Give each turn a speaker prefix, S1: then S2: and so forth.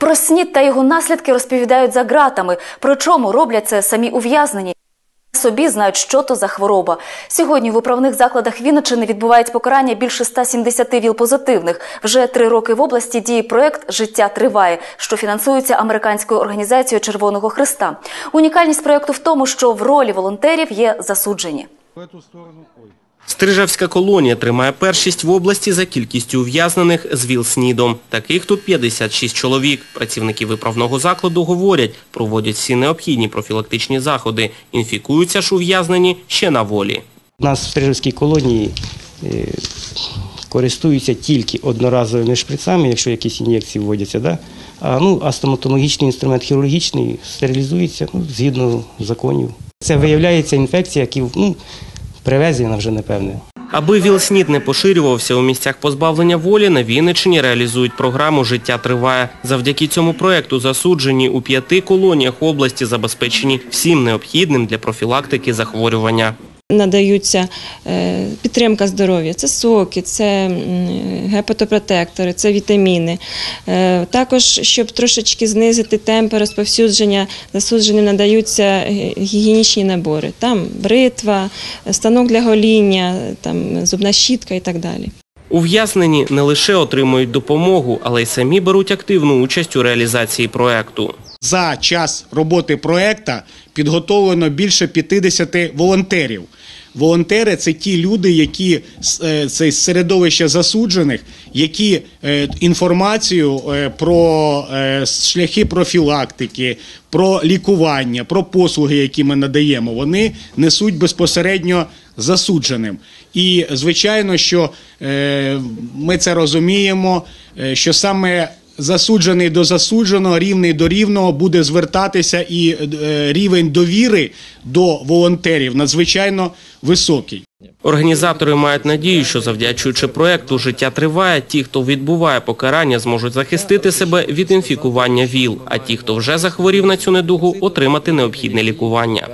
S1: Про снід та його наслідки розповідають за ґратами. Причому роблять це самі ув'язнені. Собі знають, що то за хвороба. Сьогодні в управних закладах Вінниччини відбувають покарання більше 170 ВІЛ-позитивних. Вже три роки в області діє проект «Життя триває», що фінансується американською організацією Червоного Христа. Унікальність проекту в тому, що в ролі волонтерів є засуджені.
S2: Стрижавська колонія тримає першість в області за кількістю ув'язнених з ВІЛ-СНІДом. Таких тут 56 чоловік. Працівники виправного закладу говорять, проводять всі необхідні профілактичні заходи. Інфікуються ж ув'язнені ще на волі.
S3: У нас в Стрижівській колонії е, користуються тільки одноразовими шприцами, якщо якісь ін'єкції вводяться. Да? А, ну, а стоматологічний інструмент хірургічний стерилізується ну, згідно законів. Це виявляється інфекція, які ну, привезена вже напевне.
S2: Аби ВІЛ-СНІД не поширювався у місцях позбавлення волі, на Вінниччині реалізують програму «Життя триває». Завдяки цьому проекту засуджені у п'яти колоніях області забезпечені всім необхідним для профілактики захворювання.
S4: Надаються е, підтримка здоров'я, це соки, це гепатопротектори, це вітаміни. Е, Також, щоб трошечки знизити темпи розповсюдження, засудженим надаються е, гігієнічні набори. Там бритва, станок для гоління, там зубна щітка і так далі.
S2: Ув'язнені не лише отримують допомогу, але й самі беруть активну участь у реалізації проекту.
S5: За час роботи проекта підготовлено більше 50 волонтерів. Волонтери це ті люди, які е, це з середовища засуджених, які е, інформацію е, про шляхи профілактики, про лікування, про послуги, які ми надаємо, вони несуть безпосередньо засудженим. І звичайно, що ми це розуміємо, що саме засуджений до засудженого, рівний до рівного буде звертатися, і е, рівень довіри до волонтерів надзвичайно високий.
S2: Організатори мають надію, що завдячуючи проекту «Життя триває», ті, хто відбуває покарання, зможуть захистити себе від інфікування ВІЛ, а ті, хто вже захворів на цю недугу, отримати необхідне лікування.